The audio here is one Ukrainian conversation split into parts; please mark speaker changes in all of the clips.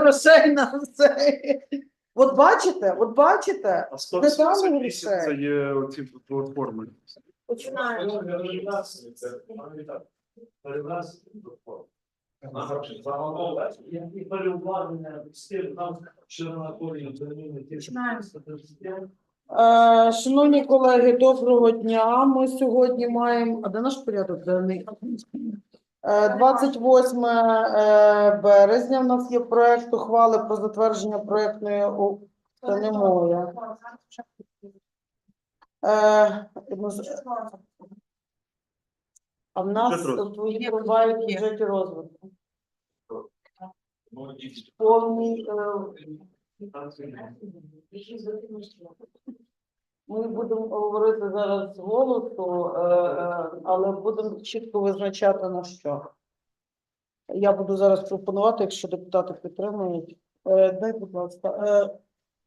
Speaker 1: грошей на все. От бачите, от бачите,
Speaker 2: А 188 це
Speaker 1: грошей.
Speaker 2: є оці платформи.
Speaker 1: починаємо. Е, Шановні колеги, доброго дня. Ми сьогодні маємо. А де наш порядок денний? Е, 28 е, березня. У нас є проект ухвали про затвердження проектної у- Це не моє. Е, ну, А в нас твої бувають в бюджеті розвитку. Повний. Ми будемо говорити зараз з голосу, е, е, але будемо чітко визначати на що. Я буду зараз пропонувати, якщо депутати підтримують. Е, Дай, будь ласка.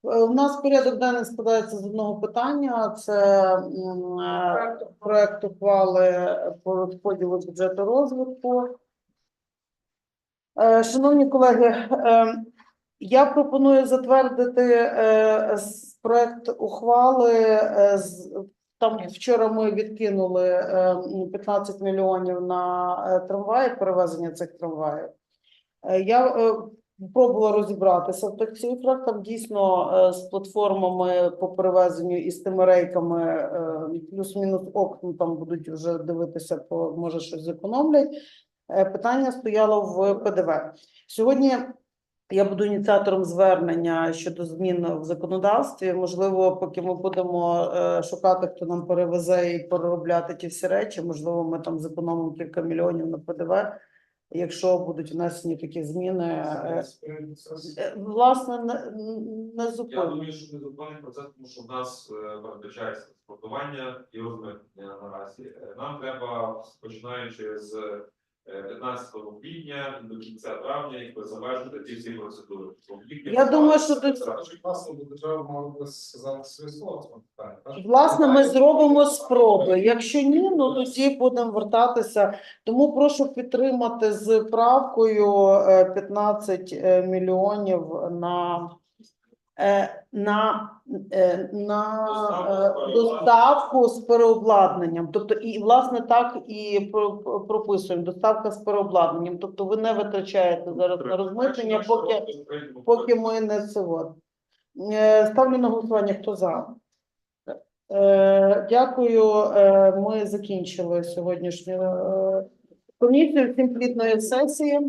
Speaker 1: У нас порядок денний складається з одного питання. Це проект ухвали по розподілу бюджету розвитку. Шановні колеги, я пропоную затвердити е, проект ухвали. е, Там вчора ми відкинули е, 15 мільйонів на трамваї, перевезення цих трамваїв. Я пробувала розібратися в тих цифрах. Там дійсно з платформами по перевезенню і з тими рейками плюс-мінус окна там будуть вже дивитися, може щось зекономлять. Питання стояло в ПДВ. Сьогодні я буду ініціатором звернення щодо змін в законодавстві. Можливо, поки ми будемо е, шукати, хто нам перевезе і переробляти ті всі речі, можливо, ми там зекономимо кілька мільйонів на ПДВ, якщо будуть внесені такі зміни. Е, е, Власне, не, не
Speaker 3: Я думаю, що не зупинить процес, тому що в нас передбачається спортування і розмитнення наразі. Нам треба, починаючи з 15 квітня до кінця травня, якби завершити ті всі процедури.
Speaker 1: Я думаю, що тут-
Speaker 4: Власне, бо держава мала би сказати своє слово. в цьому питанні, так?
Speaker 1: Власне, ми зробимо спроби. Якщо ні, ну тоді будемо вертатися. Тому прошу підтримати з правкою е, 15 е, мільйонів на, е, на, е, на е, доставку з переобладнанням. Тобто, і власне так і про- про- прописуємо доставка з переобладнанням. Тобто, ви не витрачаєте зараз на розмитнення, поки поки ми не. Е, Ставлю на голосування, хто за. Е, Дякую. Е, Ми закінчили сьогоднішню е, комісію. Всім плідної сесії.